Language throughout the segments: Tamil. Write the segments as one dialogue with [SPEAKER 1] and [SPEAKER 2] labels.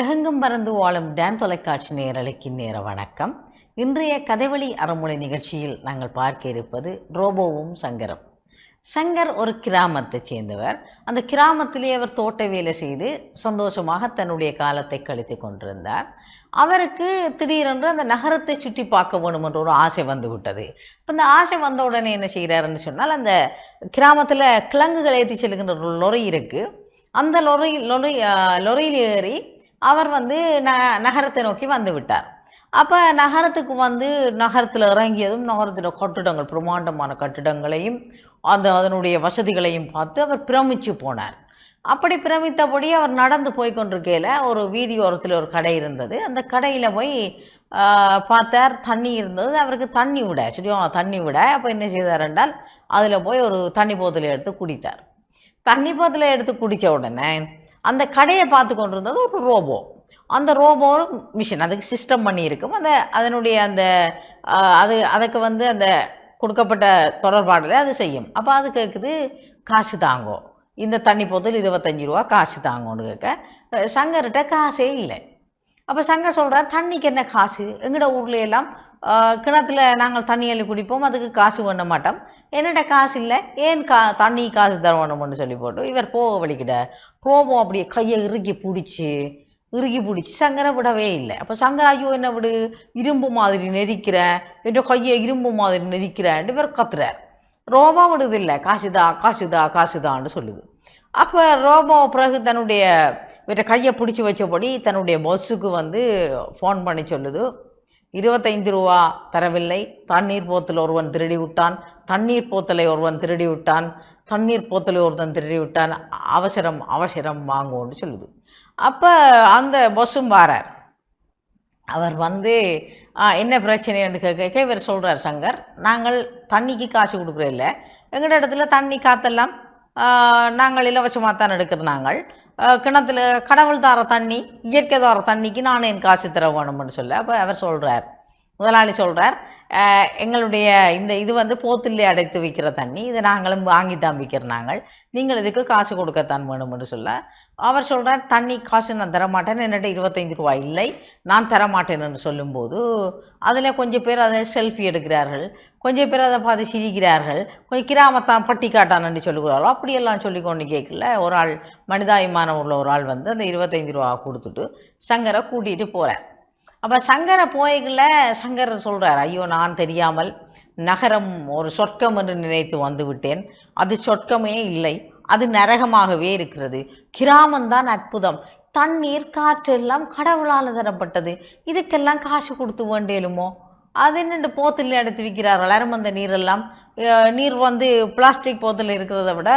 [SPEAKER 1] உலகெங்கும் பறந்து வாழும் டேன் தொலைக்காட்சி நேரலைக்கு நேர வணக்கம். இன்றைய கதைவழி அறமொழி நிகழ்ச்சியில் நாங்கள் பார்க்க இருப்பது ரோபோவும் சங்கரும். சங்கர் ஒரு கிராமத்தை சேர்ந்தவர். அந்த கிராமத்திலே அவர் தோட்ட வேலை செய்து சந்தோஷமாக தன்னுடைய காலத்தை கழித்து கொண்டிருந்தார். அவருக்கு திடீரென்று அந்த நகரத்தை சுற்றி பார்க்க வேணும் என்ற ஒரு ஆசை வந்து விட்டது இப்போ அந்த ஆசை வந்த உடனே என்ன செய்கிறாருன்னு சொன்னால் அந்த கிராமத்தில் கிழங்குகள் ஏற்றி செல்கின்ற ஒரு லொரி இருக்கு. அந்த லொரி லொரி லொரியில் ஏறி அவர் வந்து ந நகரத்தை நோக்கி வந்து விட்டார். அப்போ நகரத்துக்கு வந்து நகரத்தில் இறங்கியதும் நகரத்தில் கட்டிடங்கள் பிரம்மாண்டமான கட்டிடங்களையும் அந்த அதனுடைய வசதிகளையும் பார்த்து அவர் பிரமிச்சு போனார். அப்படி பிரமித்தபடி அவர் நடந்து போய் கொண்டிருக்கையில் ஒரு வீதி ஓரத்தில் ஒரு கடை இருந்தது. அந்த கடையில் போய் பார்த்தார் தண்ணி இருந்தது. அவருக்கு தண்ணி விட சரியா தண்ணி விட. அப்போ என்ன செய்தார் என்றால் அதில் போய் ஒரு தண்ணி போதலை எடுத்து குடித்தார். தண்ணி போதலை எடுத்து குடித்த உடனே அந்த கடையை பார்த்து கொண்டிருந்தது ஒரு ரோபோ. அந்த ரோபோ மிஷின் அதுக்கு சிஸ்டம் பண்ணியிருக்கும் அந்த அதனுடைய அந்த அது அதுக்கு வந்து அந்த கொடுக்கப்பட்ட தொடர்பாடலை அது செய்யும். அப்போ அது கேட்குது காசு தாங்கோ. இந்த தண்ணி போத்தல் இருபத்தஞ்சி ரூபா காசு தாங்கோன்னு கேட்க சங்கர்கிட்ட காசே இல்லை. அப்போ சங்கர் சொல்கிறார் தண்ணிக்கு என்ன காசு? எங்கட ஊர்ல எல்லாம் கிணத்துல நாங்கள் தண்ணி அள்ளி குடிப்போம் அதுக்கு காசு பண்ண மாட்டோம். என்னட்ட காசு இல்லை? ஏன் கா தண்ணி காசு தரணும்னு சொல்லி போட்டு இவர் போக வலிக்கிட்ட போவோம் அப்படியே கையை இறுக்கி பிடிச்சி இறுக்கி பிடிச்சி சங்கரை விடவே இல்லை. அப்போ சங்கர் ஐயோ என்ன விடு? இரும்பு மாதிரி நெரிக்கிற என்ற கையை இரும்பு மாதிரி நெரிக்கிறேன் இவர் கத்துறார். ரோபோ விடுதில்லை காசுதா காசுதா காசுதான்னு சொல்லுது. அப்போ ரோபோ பிறகு தன்னுடைய இவற்றை கையை பிடிச்சி வச்சபடி தன்னுடைய பஸ்ஸுக்கு வந்து ஃபோன் பண்ணி சொல்லுது. இருபத்தைந்து ரூபா தரவில்லை. தண்ணீர் போத்தல் ஒருவன் திருடி விட்டான் தண்ணீர் போத்தலை ஒருவன் திருடி விட்டான் தண்ணீர் போத்தலை ஒருவன் திருடி விட்டான் அவசரம் அவசரம் வாங்குவோன்னு சொல்லுது. அப்போ அந்த பஸ்ஸும் வாரார். அவர் வந்து என்ன பிரச்சனைன்னு கேட்க இவர் சொல்கிறார் சங்கர் நாங்கள் தண்ணிக்கு காசு கொடுக்குறதில்ல. இல்லை இடத்துல தண்ணி காத்தெல்லாம் நாங்கள் இலவசமாக தான் எடுக்கிற நாங்கள். கிணத்துல கடவுள் தார தண்ணி இயற்கை தார தண்ணிக்கு நான் என் காசு தர வேணும்னு சொல்ல. அப்போ அவர் சொல்கிறார் முதலாளி சொல்கிறார் எங்களுடைய இந்த இது வந்து போத்திலே அடைத்து விற்கிற தண்ணி. இதை நாங்களும் வாங்கி தான் விற்கிறோம் நாங்கள். நீங்கள் இதுக்கு காசு கொடுக்கத்தான் வேணும்னு சொல்ல அவர் சொல்கிறார் தண்ணி காசு நான் தரமாட்டேன். என்னட்ட இருபத்தைந்து ரூபாய் இல்லை. நான் தரமாட்டேன்னு சொல்லும்போது அதில் கொஞ்சம் பேர் அதை செல்ஃபி எடுக்கிறார்கள். கொஞ்சம் பேர் அதை பார்த்து சிரிக்கிறார்கள். கொஞ்சம் கிராமத்தான் பட்டி காட்டான்னு சொல்லுகிறார்கள். அப்படியெல்லாம் சொல்லி கொண்டு கேட்கல. ஒரு ஆள் மனிதாயமான உள்ள ஒரு ஆள் வந்து அந்த இருபத்தைந்து ரூபா கொடுத்துட்டு சங்கரை கூட்டிகிட்டு போகிறேன் அப்போ சங்கரை போய்கள சங்கர் சொல்கிறார் ஐயோ நான் தெரியாமல் நகரம் ஒரு சொர்க்கம் என்று நினைத்து வந்து விட்டேன் அது சொர்க்கமே இல்லை. அது நரகமாகவே இருக்கிறது. கிராமம்தான் அற்புதம். தண்ணீர் காற்று எல்லாம் கடவுளால் தரப்பட்டது. இதுக்கெல்லாம் காசு கொடுத்து வேண்டேலுமோ அது என்னண்டு போத்தில் எடுத்து விற்கிறார்கள். யாரும் அந்த நீரெல்லாம் நீர் வந்து பிளாஸ்டிக் போத்தில் இருக்கிறத விட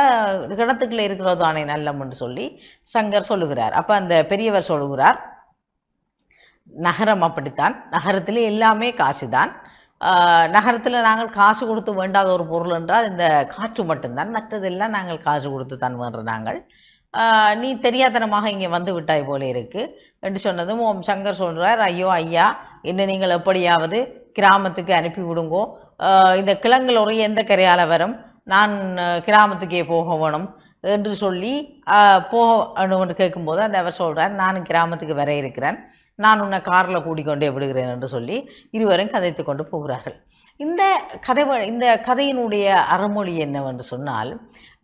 [SPEAKER 1] கிணத்துக்குள்ளே இருக்கிறது தானே நல்லம்னு சொல்லி சங்கர் சொல்லுகிறார். அப்போ அந்த பெரியவர் சொல்லுகிறார் நகரம் அப்படித்தான் நகரத்தில் எல்லாமே காசு தான் நகரத்தில் நாங்கள் காசு கொடுத்து வேண்டாத ஒரு பொருள் என்றால் இந்த காற்று மட்டும்தான். மற்றதெல்லாம் நாங்கள் காசு கொடுத்து தான் வேண்டுற நாங்கள். நீ தெரியாதனமாக இங்கே வந்து விட்டாய் போல இருக்கு என்று சொன்னதும் ஓம் சங்கர் சொல்கிறார் ஐயோ ஐயா என்ன நீங்கள் எப்படியாவது கிராமத்துக்கு அனுப்பி விடுங்கோ. இந்த கிழங்குல ஒரு எந்த கரையால் வரும்? நான் கிராமத்துக்கே போக வேணும். என்று சொல்லி ஆஹ் போக ஒன்று கேட்கும்போது அந்த அவர் சொல்கிறார் நான் கிராமத்துக்கு வர இருக்கிறேன். நான் உன்னை காரில் கூடிக்கொண்டே விடுகிறேன் என்று சொல்லி இருவரும் கதைத்து கொண்டு போகிறார்கள். இந்த கதை இந்த கதையினுடைய அறமொழி என்னவென்று சொன்னால்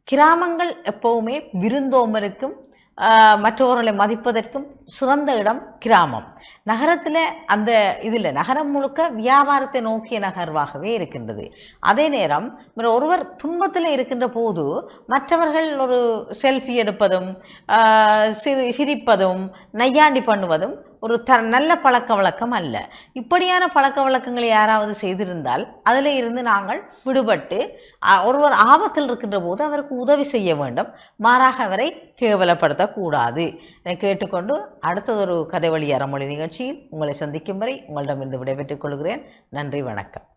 [SPEAKER 1] கிராமங்கள் எப்போவுமே விருந்தோம்பலுக்கும் மற்றவர்களை மதிப்பதற்கும் சிறந்த இடம் கிராமம். நகரத்தில் அந்த இதில் நகரம் முழுக்க வியாபாரத்தை நோக்கிய நகர்வாகவே இருக்கின்றது. அதே நேரம் ஒருவர் துன்பத்தில் இருக்கின்ற போது மற்றவர்கள் ஒரு செல்ஃபி எடுப்பதும் சிரி சிரிப்பதும் நையாண்டி பண்ணுவதும் ஒரு த நல்ல பழக்க வழக்கம் அல்ல. இப்படியான பழக்க வழக்கங்களை யாராவது செய்திருந்தால் அதில் இருந்து நாங்கள் விடுபட்டு ஒருவர் ஆபத்தில் இருக்கின்ற போது அவருக்கு உதவி செய்ய வேண்டும். மாறாக அவரை கேவலப்படுத்தக்கூடாது. என கேட்டுக்கொண்டு அடுத்ததொரு கதை வழி அறமொழி நிகழ்ச்சியில் உங்களை சந்திக்கும் வரை உங்களிடமிருந்து விடைபெற்றுக் கொள்கிறேன். நன்றி வணக்கம்.